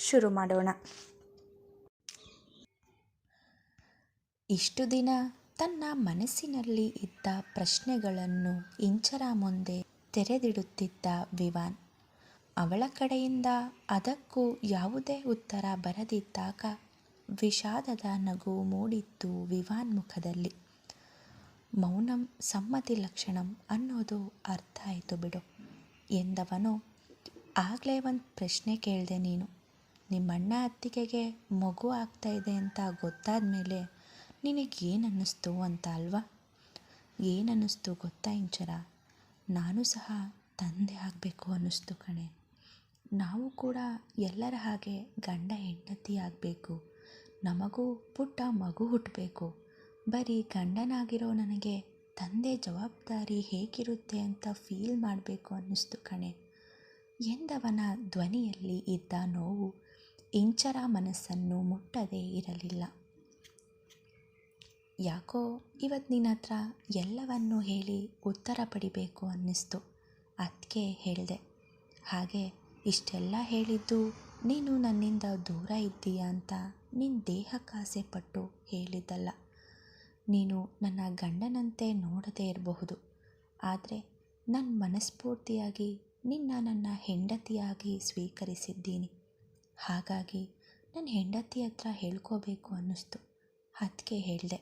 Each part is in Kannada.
ಶುರು ಮಾಡೋಣ. ಇಷ್ಟು ದಿನ ತನ್ನ ಮನಸ್ಸಿನಲ್ಲಿ ಇದ್ದ ಪ್ರಶ್ನೆಗಳನ್ನು ಇಂಚರ ಮುಂದೆ ತೆರೆದಿಡುತ್ತಿದ್ದ ವಿವಾನ್. ಅವಳ ಕಡೆಯಿಂದ ಅದಕ್ಕೂ ಯಾವುದೇ ಉತ್ತರ ಬರದಿದ್ದಾಗ ವಿಷಾದದ ನಗು ಮೂಡಿತ್ತು ವಿವಾನ್ ಮುಖದಲ್ಲಿ. ಮೌನಂ ಸಮ್ಮತಿ ಲಕ್ಷಣಂ ಅನ್ನೋದು ಅರ್ಥ ಆಯಿತು ಬಿಡು ಎಂದವನು ಆಗಲೇ ಒಂದು ಪ್ರಶ್ನೆ ಕೇಳಿದೆ ನೀನು. ನಿಮ್ಮಣ್ಣ ಅತ್ತಿಗೆಗೆ ಮಗು ಆಗ್ತಾ ಇದೆ ಅಂತ ಗೊತ್ತಾದ ಮೇಲೆ ನಿನಗೇನು ಅನ್ನಿಸ್ತು ಅಂತ ಅಲ್ವಾ? ಏನು ಅನ್ನಿಸ್ತು ಗೊತ್ತಾ ಇಂಚರ? ನಾನು ಸಹ ತಂದೆ ಆಗಬೇಕು ಅನ್ನಿಸ್ತು ಕಣೆ. ನಾವು ಕೂಡ ಎಲ್ಲರ ಹಾಗೆ ಗಂಡ ಹೆಂಡತಿ ಆಗಬೇಕು. ನಮಗೂ ಪುಟ್ಟ ಮಗು ಹುಟ್ಟಬೇಕು ಬರೀ ಗಂಡನಾಗಿರೋ ನನಗೆ ತಂದೆ ಜವಾಬ್ದಾರಿ ಹೇಗಿರುತ್ತೆ ಅಂತ ಫೀಲ್ ಮಾಡಬೇಕು ಅನ್ನಿಸ್ತು ಕಣೆ. ಎಂದವನ ಧ್ವನಿಯಲ್ಲಿ ಇದ್ದ ನೋವು ಇಂಚರ ಮನಸ್ಸನ್ನು ಮುಟ್ಟದೇ ಇರಲಿಲ್ಲ. ಯಾಕೋ ಇವತ್ತು ನಿನ್ನ ಹತ್ರ ಎಲ್ಲವನ್ನೂ ಹೇಳಿ ಉತ್ತರ ಪಡಿಬೇಕು ಅನ್ನಿಸ್ತು. ಅದಕ್ಕೆ ಹೇಳಿದೆ, ಹಾಗೆ ಇಷ್ಟೆಲ್ಲ ಹೇಳಿದ್ದು ನೀನು ನನ್ನಿಂದ ದೂರ ಇದ್ದೀಯ ಅಂತ ನಿನ್ನ ದೇಹಕ್ಕಾಸೆ ಪಟ್ಟು ಹೇಳಿದ್ದಲ್ಲ. ನೀನು ನನ್ನ ಗಂಡನಂತೆ ನೋಡದೇ ಇರಬಹುದು. ಆದರೆ ನನ್ನ ಮನಸ್ಫೂರ್ತಿಯಾಗಿ ನಿನ್ನ ನನ್ನ ಹೆಂಡತಿಯಾಗಿ ಸ್ವೀಕರಿಸಿದ್ದೀನಿ. ಹಾಗಾಗಿ ನನ್ನ ಹೆಂಡತಿ ಹತ್ರ ಹೇಳ್ಕೋಬೇಕು ಅನ್ನಿಸ್ತು. ಅದಕ್ಕೆ ಹೇಳಿದೆ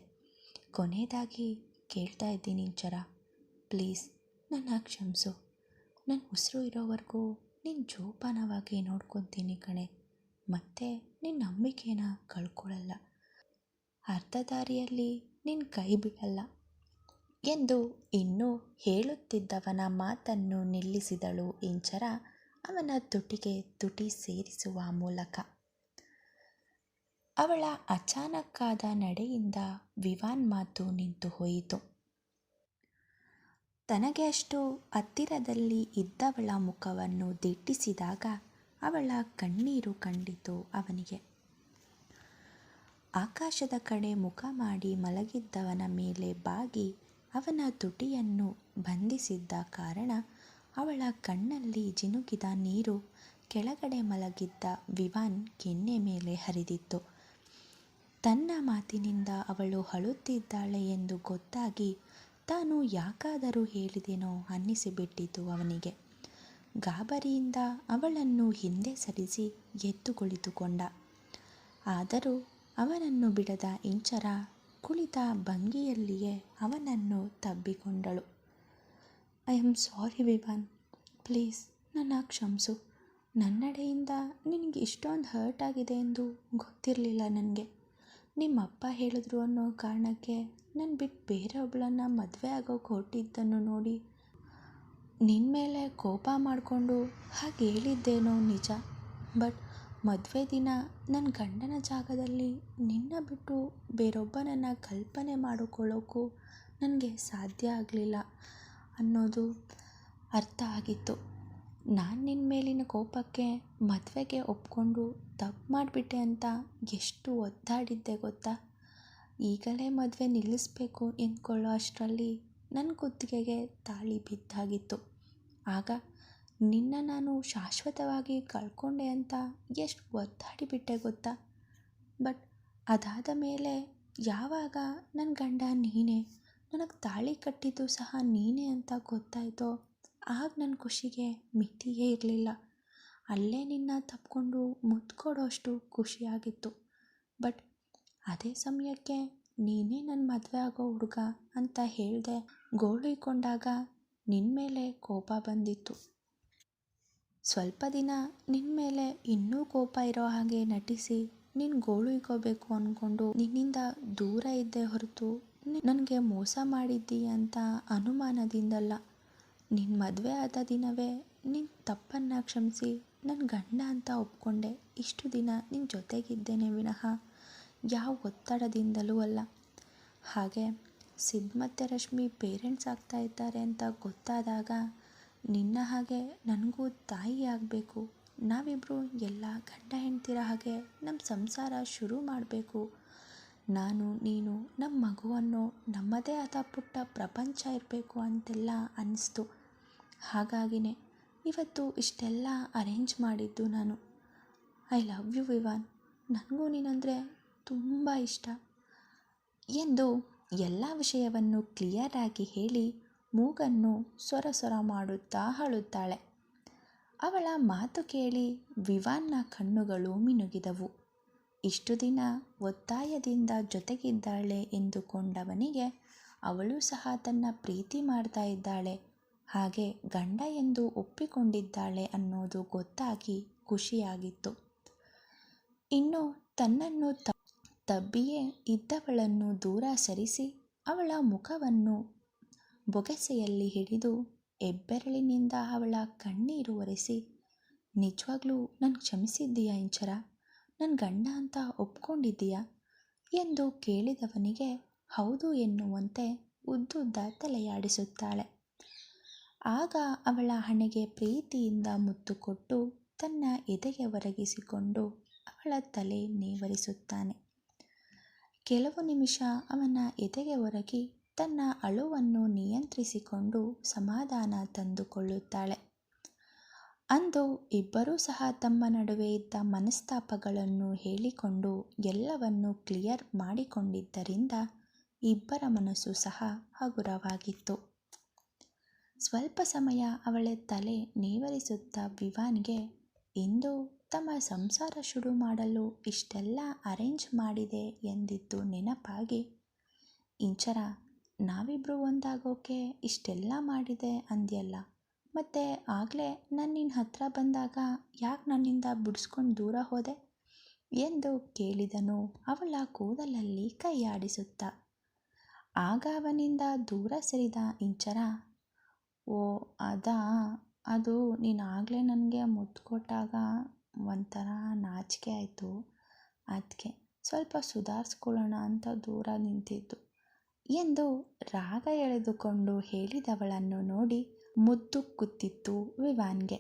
ಕೊನೆಯದಾಗಿ ಕೇಳ್ತಾ ಇದ್ದೀನಿ ಜರ. ಪ್ಲೀಸ್, ನನ್ನ ಕ್ಷಮಿಸು. ನನ್ನ ಉಸಿರು ಇರೋವರೆಗೂ ನಿನ್ನ ಜೋಪಾನವಾಗಿ ನೋಡ್ಕೊತೀನಿ ಕಣೆ. ಮತ್ತೆ ನಿನ್ನ ನಂಬಿಕೆನ ಕಳ್ಕೊಳ್ಳಲ್ಲ ಅರ್ಧ ದಾರಿಯಲ್ಲಿ ನಿನ್ನ ಕೈ ಬಿಡಲ್ಲ ಎಂದು ಇನ್ನೂ ಹೇಳುತ್ತಿದ್ದವನ ಮಾತನ್ನು ನಿಲ್ಲಿಸಿದಳು ಇಂಚರ ಅವನ ತುಟಿಗೆ ತುಟಿ ಸೇರಿಸುವ ಮೂಲಕ ಅವಳ ಅಚಾನಕ್ಕಾದ ನಡೆಯಿಂದ ವಿವಾನ್ ಮಾತು ನಿಂತು ಹೋಯಿತು. ತನಗೆ ಅಷ್ಟು ಹತ್ತಿರದಲ್ಲಿ ಇದ್ದವಳ ಮುಖವನ್ನು ದಿಟ್ಟಿಸಿದಾಗ ಅವಳ ಕಣ್ಣೀರು ಕಂಡಿತು ಅವನಿಗೆ. ಆಕಾಶದ ಕಡೆ ಮುಖ ಮಾಡಿ ಮಲಗಿದ್ದವನ ಮೇಲೆ ಬಾಗಿ ಅವನ ತುಟಿಯನ್ನು ಬಂಧಿಸಿದ್ದ ಕಾರಣ ಅವಳ ಕಣ್ಣಲ್ಲಿ ಜಿನುಗಿದ ನೀರು ಕೆಳಗಡೆ ಮಲಗಿದ್ದ ವಿವಾನ್ ಕೆನ್ನೆ ಮೇಲೆ ಹರಿದಿತ್ತು. ತನ್ನ ಮಾತಿನಿಂದ ಅವಳು ಅಳುತ್ತಿದ್ದಾಳೆ ಎಂದು ಗೊತ್ತಾಗಿ ತಾನು ಯಾಕಾದರೂ ಹೇಳಿದೆನೋ ಅನ್ನಿಸಿಬಿಟ್ಟಿತು ಅವನಿಗೆ. ಗಾಬರಿಯಿಂದ ಅವಳನ್ನು ಹಿಂದೆ ಸರಿಸಿ ಎದ್ದು ಕುಳಿತುಕೊಂಡ ಆದರೂ ಅವನನ್ನು ಬಿಡದ ಇಂಚರ ಕುಳಿತ ಭಂಗಿಯಲ್ಲಿಯೇ ಅವನನ್ನು ತಬ್ಬಿಕೊಂಡಳು. I am sorry Vivaan please, ನನ್ನ ಕ್ಷಮಿಸು. ನನ್ನಡೆಯಿಂದ ನಿನಗೆ ಇಷ್ಟೊಂದು ಹರ್ಟ್ ಆಗಿದೆ ಎಂದು ಗೊತ್ತಿರಲಿಲ್ಲ ನನಗೆ. ನಿಮ್ಮ ಅಪ್ಪ ಹೇಳಿದ್ರು ಅನ್ನೋ ಕಾರಣಕ್ಕೆ ನಾನು ಬಿಟ್ಟು ಬೇರೆ ಒಬ್ಬಳನ್ನ ಮದುವೆ ಆಗೋಕೆ ಹೊರಟಿದ್ದನ್ನು ನೋಡಿ ನಿನ್ನ ಮೇಲೆ ಕೋಪ ಮಾಡಿಕೊಂಡು ಹಾಗೆ ಹೇಳಿದ್ದೇನೋ ನಿಜ. ಬಟ್ ಮದುವೆ ದಿನ ನನ್ನ ಗಂಡನ ಜಾಗದಲ್ಲಿ ನಿನ್ನ ಬಿಟ್ಟು ಬೇರೊಬ್ಬನನ್ನು ಕಲ್ಪನೆ ಮಾಡಿಕೊಳ್ಳೋಕ್ಕೂ ನನಗೆ ಸಾಧ್ಯ ಆಗಲಿಲ್ಲ. ಅನ್ನೋದು ಅರ್ಥ ಆಗಿತ್ತು. ನಾನು ನಿನ್ನ ಮೇಲಿನ ಕೋಪಕ್ಕೆ, ಮದುವೆಗೆ ಒಪ್ಕೊಂಡು ತಪ್ಪು ಮಾಡಿಬಿಟ್ಟೆ ಅಂತ ಎಷ್ಟು ಒದ್ದಾಡಿದ್ದೆ ಗೊತ್ತಾ? ಈಗಲೇ ಮದುವೆ ನಿಲ್ಲಿಸ್ಬೇಕು ಎಂದ್ಕೊಳ್ಳೋ ಅಷ್ಟರಲ್ಲಿ ನನ್ನ ಕುತ್ತಿಗೆಗೆ ತಾಳಿ ಬಿದ್ದಾಗಿತ್ತು. ಆಗ ನಿನ್ನ ನಾನು ಶಾಶ್ವತವಾಗಿ ಕಳ್ಕೊಂಡೆ ಅಂತ ಎಷ್ಟು ಒದ್ದಾಡಿಬಿಟ್ಟೆ ಗೊತ್ತಾ? ಬಟ್ ಅದಾದ ಮೇಲೆ ಯಾವಾಗ ನನ್ನ ಗಂಡ ನೀನೇ ನನಗೆ ತಾಳಿ ಕಟ್ಟಿದ್ದು ಸಹ ನೀನೇ ಅಂತ ಗೊತ್ತಾಯಿತೋ? ಆಗ ನನ್ನ ಖುಷಿಗೆ ಮಿತಿಯೇ ಇರಲಿಲ್ಲ. ಅಲ್ಲೇ ನಿನ್ನ ತಪ್ಕೊಂಡು ಮುತ್ಕೊಡೋ ಅಷ್ಟು ಖುಷಿಯಾಗಿತ್ತು. ಬಟ್ ಅದೇ ಸಮಯಕ್ಕೆ ನೀನೇ ನನ್ನ ಮದುವೆ ಆಗೋ ಹುಡುಗ ಅಂತ ಹೇಳಿದೆ ಗೋಳುಕೊಂಡಾಗ ನಿನ್ನ ಮೇಲೆ ಕೋಪ ಬಂದಿತ್ತು. ಸ್ವಲ್ಪ ದಿನ ನಿನ್ನ ಮೇಲೆ ಇನ್ನೂ ಕೋಪ ಇರೋ ಹಾಗೆ ನಟಿಸಿ ನೀನು ಗೋಳು ಇಕ್ಕೋಬೇಕು ಅಂದ್ಕೊಂಡು ನಿನ್ನಿಂದ ದೂರ ಇದ್ದೆ ಹೊರತು ನನಗೆ ಮೋಸ ಮಾಡಿದ್ದೀಯ ಅಂತ ಅನುಮಾನದಿಂದಲ್ಲ. ನಿನ್ನ ಮದುವೆ ಆದ ದಿನವೇ ನಿನ್ನ ತಪ್ಪನ್ನು ಕ್ಷಮಿಸಿ ನನ್ನ ಗಂಡ ಅಂತ ಒಪ್ಕೊಂಡೆ. ಇಷ್ಟು ದಿನ ನಿನ್ನ ಜೊತೆಗಿದ್ದೇನೆ ವಿನಃ. ಯಾವ ಒತ್ತಡದಿಂದಲೂ ಅಲ್ಲ. ಹಾಗೆ ಸಿದ್ ಮತ್ತು ರಶ್ಮಿ ಪೇರೆಂಟ್ಸ್ ಆಗ್ತಾ ಇದ್ದಾರೆ ಅಂತ ಗೊತ್ತಾದಾಗ ನಿನ್ನ ಹಾಗೆ ನನಗೂ ತಾಯಿ ಆಗಬೇಕು. ನಾವಿಬ್ಬರು ಎಲ್ಲ ಗಂಡ ಹೆಂಡ್ತಿರ ಹಾಗೆ ನಮ್ಮ ಸಂಸಾರ ಶುರು ಮಾಡಬೇಕು. ನಾನು, ನೀನು ನಮ್ಮ ಮಗುವನ್ನು ನಮ್ಮದೇ ಆದ ಪುಟ್ಟ ಪ್ರಪಂಚ ಇರಬೇಕು ಅಂತೆಲ್ಲ ಅನ್ನಿಸ್ತು ಹಾಗಾಗಿಯೇ ಇವತ್ತು ಇಷ್ಟೆಲ್ಲ ಅರೇಂಜ್ ಮಾಡಿದ್ದು ನಾನು. I love you, Vivaan. ನನಗೂ ನೀನಂದರೆ ತುಂಬ ಇಷ್ಟ. ಎಂದು ಎಲ್ಲ ವಿಷಯವನ್ನು ಕ್ಲಿಯರಾಗಿ ಹೇಳಿ ಮೂಗನ್ನು ಸ್ವರ ಸ್ವರ ಮಾಡುತ್ತಾ ಅಳುತ್ತಾಳೆ. ಅವಳ ಮಾತು ಕೇಳಿ ವಿವಾನ್ನ ಕಣ್ಣುಗಳು ಮಿನುಗಿದವು. ಇಷ್ಟು ದಿನ ಒತ್ತಾಯದಿಂದ ಜೊತೆಗಿದ್ದಾಳೆ ಎಂದುಕೊಂಡವನಿಗೆ ಅವಳು ಸಹ ತನ್ನ ಪ್ರೀತಿ ಮಾಡ್ತಾ ಇದ್ದಾಳೆ. ಹಾಗೆ ಗಂಡ ಎಂದು ಒಪ್ಪಿಕೊಂಡಿದ್ದಾಳೆ ಅನ್ನೋದು ಗೊತ್ತಾಗಿ ಖುಷಿಯಾಗಿತ್ತು. ಇನ್ನು ತನ್ನನ್ನು ತಬ್ಬಿಯೇ ಇದ್ದವಳನ್ನು ದೂರ ಸರಿಸಿ ಅವಳ ಮುಖವನ್ನು ಬೊಗಸೆಯಲ್ಲಿ ಹಿಡಿದು ಎಬ್ಬೆರಳಿನಿಂದ ಅವಳ ಕಣ್ಣೀರು ಒರೆಸಿ, ನಿಜವಾಗ್ಲೂ ನಾನು ಕ್ಷಮಿಸಿದ್ದೀಯಾ ಇಂಚರ? ನನ್ನ ಗಂಡ ಅಂತ ಒಪ್ಕೊಂಡಿದ್ದೀಯಾ? ಎಂದು ಕೇಳಿದವನಿಗೆ, ಹೌದು ಎನ್ನುವಂತೆ ಉದ್ದುದ್ದ ತಲೆಯಾಡಿಸುತ್ತಾಳೆ. ಆಗ ಅವಳ ಹಣೆಗೆ ಪ್ರೀತಿಯಿಂದ ಮುತ್ತು ಕೊಟ್ಟು ತನ್ನ ಎದೆಗೆ ಒರಗಿಸಿಕೊಂಡು ಅವಳ ತಲೆ ನೇವರಿಸುತ್ತಾನೆ. ಕೆಲವು ನಿಮಿಷ ಅವನ ಎದೆಗೆ ಒರಗಿ ತನ್ನ ಅಳುವನ್ನು ನಿಯಂತ್ರಿಸಿಕೊಂಡು ಸಮಾಧಾನ ತಂದುಕೊಳ್ಳುತ್ತಾಳೆ. ಅಂದು ಇಬ್ಬರೂ ಸಹ ತಮ್ಮ ನಡುವೆ ಇದ್ದ ಮನಸ್ತಾಪಗಳನ್ನು ಹೇಳಿಕೊಂಡು ಎಲ್ಲವನ್ನು ಕ್ಲಿಯರ್ ಮಾಡಿಕೊಂಡಿದ್ದರಿಂದ ಇಬ್ಬರ ಮನಸ್ಸು ಸಹ ಹಗುರವಾಗಿತ್ತು. ಸ್ವಲ್ಪ ಸಮಯ ಅವಳ ತಲೆ ನೇವರಿಸುತ್ತಾ ವಿವಾನ್ಗೆ, ಇಂದು ತಮ್ಮ ಸಂಸಾರ ಶುರು ಮಾಡಲು ಇಷ್ಟೆಲ್ಲ ಅರೇಂಜ್ ಮಾಡಿದೆ ಎಂದಿದ್ದು ನೆನಪಾಗಿ, ಇಂಚರ ನಾವಿಬ್ಬರು ಒಂದಾಗೋಕೆ ಇಷ್ಟೆಲ್ಲ ಮಾಡಿದೆ ಅಂದ್ಯಲ್ಲ. ಮತ್ತು ಆಗಲೇ ನಾನು ನಿನ್ನ ಹತ್ರ ಬಂದಾಗ ಯಾಕೆ ನನ್ನಿಂದ ಬಿಡಿಸ್ಕೊಂಡು ದೂರ ಹೋದೆ? ಎಂದು ಕೇಳಿದನು. ಅವಳ ಕೂದಲಲ್ಲಿ ಕೈಯಾಡಿಸುತ್ತ ಆಗ ಅವನಿಂದ ದೂರ ಸರಿದ ಇಂಚರ, ಓ, ಅದಾ, ಅದು ನೀನು ಆಗಲೇ ನನಗೆ ಮುದ್ದು ಕೊಟ್ಟಾಗ ಒಂಥರ ನಾಚಿಕೆ ಆಯಿತು. ಅದಕ್ಕೆ ಸ್ವಲ್ಪ ಸುಧಾರಿಸ್ಕೊಳ್ಳೋಣ ಅಂತ ದೂರ ನಿಂತಿದ್ದು ಎಂದು ರಾಗ ಎಳೆದುಕೊಂಡು ಹೇಳಿದವಳನ್ನು ನೋಡಿ ಮುದ್ದು ಕುತ್ತಿತ್ತು ವಿವಾನ್ಗೆ.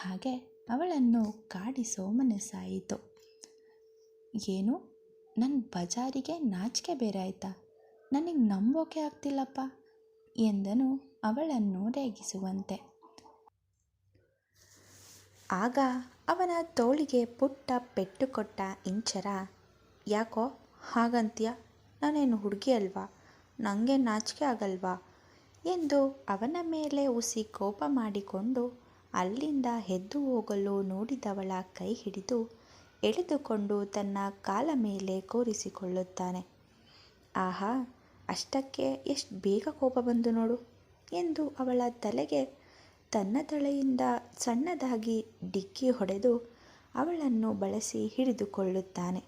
ಹಾಗೆ ಅವಳನ್ನು ಕಾಡಿಸೋ ಮನಸ್ಸಾಯಿತು. ಏನು? ನನ್ನ ಬಜಾರಿಗೆ ನಾಚಿಕೆ ಬೇರೆ ಆಯ್ತಾ? ನನಗೆ ನಂಬೋಕೆ ಆಗ್ತಿಲ್ಲಪ್ಪ? ಎಂದನು ಅವಳನ್ನು ರೇಗಿಸುವಂತೆ. ಆಗ ಅವನ ತೋಳಿಗೆ ಪುಟ್ಟ ಪೆಟ್ಟು ಕೊಟ್ಟ ಇಂಚರ, ಯಾಕೋ? ಹಾಗಂತೀಯ? ನಾನೇನು ಹುಡುಗಿ ಅಲ್ವಾ? ನನಗೆ ನಾಚಿಕೆ ಆಗಲ್ವಾ? ಎಂದು ಅವನ ಮೇಲೆ ಉಸಿ ಕೋಪ ಮಾಡಿಕೊಂಡು ಅಲ್ಲಿಂದ ಎದ್ದು ಹೋಗಲು ನೋಡಿದವಳ ಕೈ ಹಿಡಿದು ಎಳೆದುಕೊಂಡು ತನ್ನ ಕಾಲ ಮೇಲೆ ಕೂರಿಸಿಕೊಳ್ಳುತ್ತಾನೆ. ಆಹಾ, ಅಷ್ಟಕ್ಕೆ ಎಷ್ಟು ಬೇಗ ಕೋಪ ಬಂದು ನೋಡು ಎಂದು ಅವಳ ತಲೆಗೆ ತನ್ನ ತಲೆಯಿಂದ ಸಣ್ಣದಾಗಿ ಡಿಕ್ಕಿ ಹೊಡೆದು ಅವಳನ್ನು ಬಳಸಿ ಹಿಡಿದುಕೊಳ್ಳುತ್ತಾನೆ.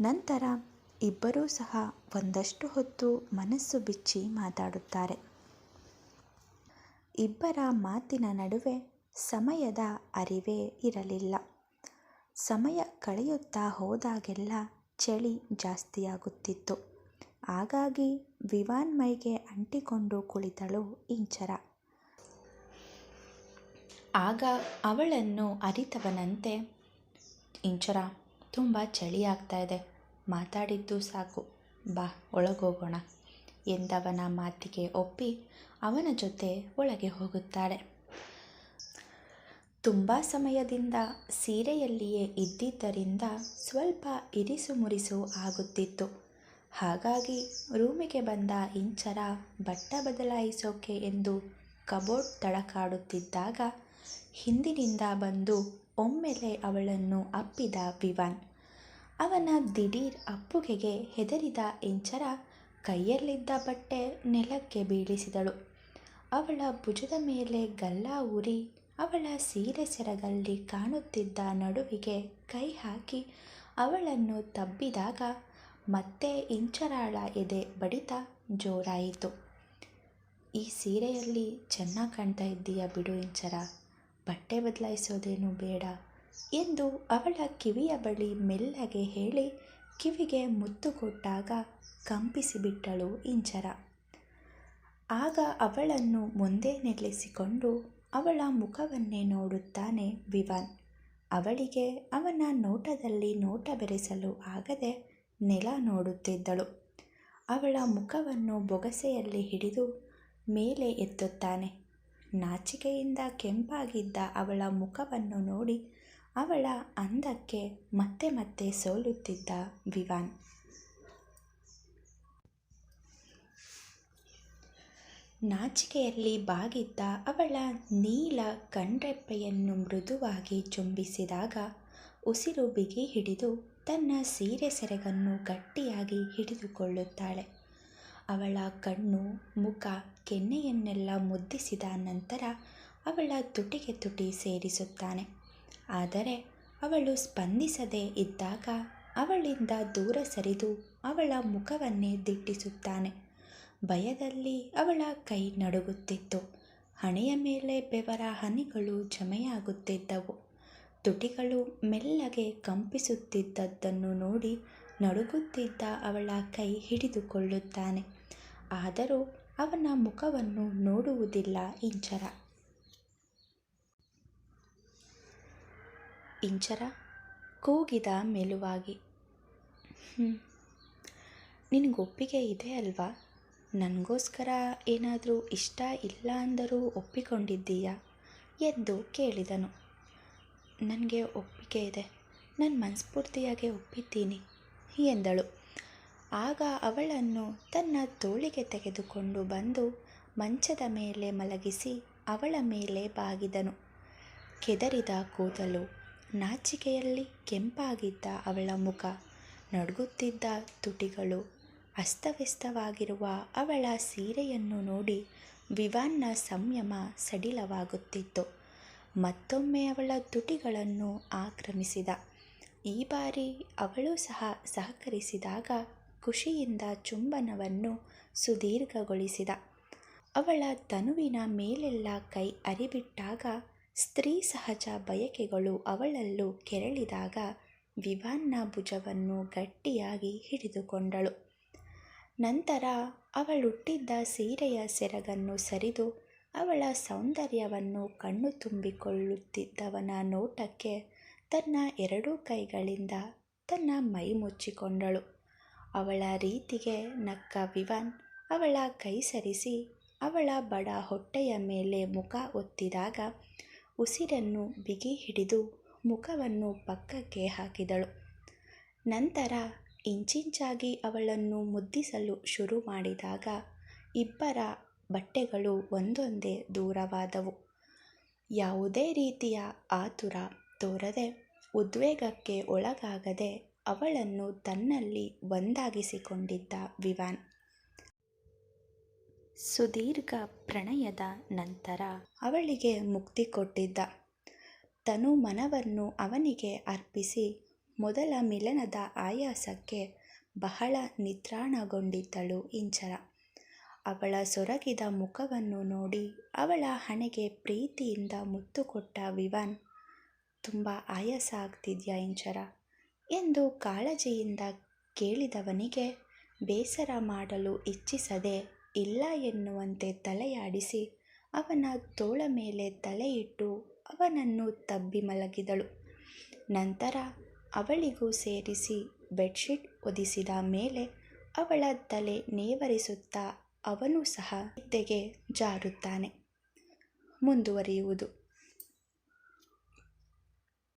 ನಂತರ ಇಬ್ಬರೂ ಸಹ ಒಂದಷ್ಟು ಹೊತ್ತು ಮನಸ್ಸು ಬಿಚ್ಚಿ ಮಾತಾಡುತ್ತಾರೆ. ಇಬ್ಬರ ಮಾತಿನ ನಡುವೆ ಸಮಯದ ಅರಿವೇ ಇರಲಿಲ್ಲ. ಸಮಯ ಕಳೆಯುತ್ತಾ ಹೋದಾಗೆಲ್ಲ ಚಳಿ ಜಾಸ್ತಿಯಾಗುತ್ತಿತ್ತು. ಹಾಗಾಗಿ ವಿವಾನ್ ಮೈಗೆ ಅಂಟಿಕೊಂಡು ಕುಳಿತಳು ಇಂಚರ. ಆಗ ಅವಳನ್ನು ಅರಿತವನಂತೆ, ಇಂಚರ, ತುಂಬ ಚಳಿ ಆಗ್ತಾ ಇದೆ. ಮಾತಾಡಿದ್ದು ಸಾಕು. ಬಾ, ಒಳಗೋಗೋಣ ಎಂದವನ ಮಾತಿಗೆ ಒಪ್ಪಿ ಅವನ ಜೊತೆ ಒಳಗೆ ಹೋಗುತ್ತಾಳೆ. ತುಂಬ ಸಮಯದಿಂದ ಸೀರೆಯಲ್ಲಿಯೇ ಇದ್ದಿದ್ದರಿಂದ ಸ್ವಲ್ಪ ಇರಿಸು ಮುರಿಸು ಆಗುತ್ತಿತ್ತು. ಹಾಗಾಗಿ ರೂಮಿಗೆ ಬಂದ ಇಂಚರ ಬಟ್ಟ ಬದಲಾಯಿಸೋಕೆ ಎಂದು ಕಬೋರ್ಡ್ ತಳಕಾಡುತ್ತಿದ್ದಾಗ ಹಿಂದಿನಿಂದ ಬಂದು ಒಮ್ಮೆಲೆ ಅವಳನ್ನು ಅಪ್ಪಿದ ವಿವಾನ್. ಅವನ ದಿಢೀರ್ ಅಪ್ಪುಗೆಗೆ ಹೆದರಿದ ಇಂಚರ ಕೈಯಲ್ಲಿದ್ದ ಬಟ್ಟೆ ನೆಲಕ್ಕೆ ಬೀಳಿಸಿದಳು. ಅವಳ ಭುಜದ ಮೇಲೆ ಗಲ್ಲ ಊರಿ ಅವಳ ಸೀರೆ ಸೆರಗಲ್ಲಿ ಕಾಣುತ್ತಿದ್ದ ನಡುವಿಗೆ ಕೈ ಹಾಕಿ ಅವಳನ್ನು ತಬ್ಬಿದಾಗ ಮತ್ತೆ ಇಂಚರಾಳ ಎದೆ ಬಡಿತ ಜೋರಾಯಿತು. ಈ ಸೀರೆಯಲ್ಲಿ ಚೆನ್ನಾಗಿ ಕಾಣ್ತಾ ಇದ್ದೀಯ ಬಿಡು ಇಂಚರ. ಬಟ್ಟೆ ಬದಲಾಯಿಸೋದೇನು ಬೇಡ. ಎಂದು ಅವಳ ಕಿವಿಯ ಬಳಿ ಮೆಲ್ಲಗೆ ಹೇಳಿ ಕಿವಿಗೆ ಮುತ್ತು ಕೊಟ್ಟಾಗ ಕಂಪಿಸಿಬಿಟ್ಟಳು ಇಂಚರ ಆಗ ಅವಳನ್ನು ಮುಂದೆ ನಿಲ್ಲಿಸಿಕೊಂಡು ಅವಳ ಮುಖವನ್ನೇ ನೋಡುತ್ತಾನೆ ವಿವಾನ್. ಅವಳಿಗೆ ಅವನ ನೋಟದಲ್ಲಿ ನೋಟ ಬೆರೆಸಲು ಆಗದೆ ನೆಲ ನೋಡುತ್ತಿದ್ದಳು. ಅವಳ ಮುಖವನ್ನು ಬೊಗಸೆಯಲ್ಲಿ ಹಿಡಿದು ಮೇಲೆ ಎತ್ತುತ್ತಾನೆ. ನಾಚಿಕೆಯಿಂದ ಕೆಂಪಾಗಿದ್ದ ಅವಳ ಮುಖವನ್ನು ನೋಡಿ ಅವಳ ಅಂದಕ್ಕೆ ಮತ್ತೆ ಮತ್ತೆ ಸೋಲುತ್ತಿದ್ದ ವಿವಾನ್. ನಾಚಿಕೆಯಲ್ಲಿ ಬಾಗಿದ್ದ ಅವಳ ನೀಲ ಕಣ್ರೆಪ್ಪೆಯನ್ನು ಮೃದುವಾಗಿ ಚುಂಬಿಸಿದಾಗ ಉಸಿರು ಬಿಗಿ ಹಿಡಿದು ತನ್ನ ಸೀರೆ ಸೆರಗನ್ನು ಗಟ್ಟಿಯಾಗಿ ಹಿಡಿದುಕೊಳ್ಳುತ್ತಾಳೆ. ಅವಳ ಕಣ್ಣು, ಮುಖ, ಕೆನ್ನೆಯನ್ನೆಲ್ಲ ಮುದ್ದಿಸಿದ ನಂತರ ಅವಳ ತುಟಿಗೆ ತುಟಿ ಸೇರಿಸುತ್ತಾನೆ. ಆದರೆ ಅವಳು ಸ್ಪಂದಿಸದೆ ಇದ್ದಾಗ ಅವಳಿಂದ ದೂರ ಸರಿದು ಅವಳ ಮುಖವನ್ನೇ ದಿಟ್ಟಿಸುತ್ತಾನೆ. ಭಯದಲ್ಲಿ ಅವಳ ಕೈ ನಡುಗುತ್ತಿತ್ತು. ಹಣೆಯ ಮೇಲೆ ಬೆವರ ಹನಿಗಳು ಜಮೆಯಾಗುತ್ತಿದ್ದವು. ತುಟಿಗಳು ಮೆಲ್ಲಗೆ ಕಂಪಿಸುತ್ತಿದ್ದದ್ದನ್ನು ನೋಡಿ ನಡುಗುತ್ತಿದ್ದ ಅವಳ ಕೈ ಹಿಡಿದುಕೊಳ್ಳುತ್ತಾನೆ. ಆದರೂ ಅವನ ಮುಖವನ್ನು ನೋಡುವುದಿಲ್ಲ ಇಂಚರ. ಇಂಚರ ಕೂಗಿದ ಮೆಲುವಾಗಿ ಹ್ಞೂ ನಿನಗೊಪ್ಪಿಗೆ ಇದೆ ಅಲ್ವಾ? ನನಗೋಸ್ಕರ ಏನಾದರೂ ಇಷ್ಟ ಇಲ್ಲ ಅಂದರೂ ಒಪ್ಪಿಕೊಂಡಿದ್ದೀಯಾ? ಎಂದು ಕೇಳಿದನು. ನನಗೆ ಒಪ್ಪಿಗೆ ಇದೆ. ನಾನು ಮನಸ್ಫೂರ್ತಿಯಾಗಿ ಒಪ್ಪಿದ್ದೀನಿ, ಎಂದಳು. ಆಗ ಅವಳನ್ನು ತನ್ನ ತೋಳಿಗೆ ತೆಗೆದುಕೊಂಡು ಬಂದು ಮಂಚದ ಮೇಲೆ ಮಲಗಿಸಿ ಅವಳ ಮೇಲೆ ಬಾಗಿದನು. ಕೆದರಿದ ಕೂದಲು ನಾಚಿಕೆಯಲ್ಲಿ ಕೆಂಪಾಗಿದ್ದ ಅವಳ ಮುಖ, ನಡುಗುತ್ತಿದ್ದ ತುಟಿಗಳು, ಅಸ್ತವ್ಯಸ್ತವಾಗಿರುವ ಅವಳ ಸೀರೆಯನ್ನು ನೋಡಿ ವಿವಾನ್ನ ಸಂಯಮ ಸಡಿಲವಾಗುತ್ತಿತ್ತು. ಮತ್ತೊಮ್ಮೆ ಅವಳ ತುಟಿಗಳನ್ನು ಆಕ್ರಮಿಸಿದ. ಈ ಬಾರಿ ಅವಳು ಸಹ ಸಹಕರಿಸಿದಾಗ ಖುಷಿಯಿಂದ ಚುಂಬನವನ್ನು ಸುದೀರ್ಘಗೊಳಿಸಿದ. ಅವಳ ತನುವಿನ ಮೇಲೆಲ್ಲ ಕೈ ಅರಿಬಿಟ್ಟಾಗ ಸ್ತ್ರೀ ಸಹಜ ಬಯಕೆಗಳು ಅವಳಲ್ಲೂ ಕೆರಳಿದಾಗ ವಿವಾನ್ನ ಭುಜವನ್ನು ಗಟ್ಟಿಯಾಗಿ ಹಿಡಿದುಕೊಂಡಳು. ನಂತರ ಅವಳುಟ್ಟಿದ್ದ ಸೀರೆಯ ಸೆರಗನ್ನು ಸರಿದು ಅವಳ ಸೌಂದರ್ಯವನ್ನು ಕಣ್ಣು ತುಂಬಿಕೊಳ್ಳುತ್ತಿದ್ದವನ ನೋಟಕ್ಕೆ ತನ್ನ ಎರಡೂ ಕೈಗಳಿಂದ ತನ್ನ ಮೈ ಮುಚ್ಚಿಕೊಂಡಳು. ಅವಳ ರೀತಿಗೆ ನಕ್ಕ ವಿವಾನ್ ಅವಳ ಕೈ ಸರಿಸಿ ಅವಳ ಬಡ ಹೊಟ್ಟೆಯ ಮೇಲೆ ಮುಖ ಒತ್ತಿದಾಗ ಉಸಿರನ್ನು ಬಿಗಿ ಹಿಡಿದು ಮುಖವನ್ನು ಪಕ್ಕಕ್ಕೆ ಹಾಕಿದಳು. ನಂತರ ಇಂಚಿಂಚಾಗಿ ಅವಳನ್ನು ಮುದ್ದಿಸಲು ಶುರು ಮಾಡಿದಾಗ ಇಬ್ಬರ ಬಟ್ಟೆಗಳು ಒಂದೊಂದೇ ದೂರವಾದವು. ಯಾವುದೇ ರೀತಿಯ ಆತುರ ತೋರದೆ ಉದ್ವೇಗಕ್ಕೆ ಒಳಗಾಗದೆ ಅವಳನ್ನು ತನ್ನಲ್ಲಿ ಒಂದಾಗಿಸಿಕೊಂಡಿದ್ದ ವಿವಾನ್. ಸುದೀರ್ಘ ಪ್ರಣಯದ ನಂತರ ಅವಳಿಗೆ ಮುಕ್ತಿ ಕೊಟ್ಟಿದ್ದ. ತನು ಮನವನ್ನು ಅವನಿಗೆ ಅರ್ಪಿಸಿ ಮೊದಲ ಮಿಲನದ ಆಯಾಸಕ್ಕೆ ಬಹಳ ನಿತ್ರಾಣಗೊಂಡಿದ್ದಳು ಇಂಚರ. ಅವಳ ಸೊರಗಿದ ಮುಖವನ್ನು ನೋಡಿ ಅವಳ ಹಣೆಗೆ ಪ್ರೀತಿಯಿಂದ ಮುತ್ತು ಕೊಟ್ಟ ವಿವಾನ್, ತುಂಬ ಆಯಾಸ ಆಗ್ತಿದ್ಯಾ ಇಂಚರ ಎಂದು ಕಾಳಜಿಯಿಂದ ಕೇಳಿದವನಿಗೆ ಬೇಸರ ಮಾಡಲು ಇಚ್ಛಿಸದೆ ಇಲ್ಲ ಎನ್ನುವಂತೆ ತಲೆಯಾಡಿಸಿ ಅವನ ತೋಳ ಮೇಲೆ ತಲೆಯಿಟ್ಟು ಅವನನ್ನು ತಬ್ಬಿ ಮಲಗಿದಳು. ನಂತರ ಅವಳಿಗೂ ಸೇರಿಸಿ ಬೆಡ್ಶೀಟ್ ಹೊದಿಸಿದ ಮೇಲೆ ಅವಳ ತಲೆ ನೇವರಿಸುತ್ತಾ ಅವನು ಸಹ ನಿದ್ದೆಗೆ ಜಾರುತ್ತಾನೆ. ಮುಂದುವರಿಯುವುದು.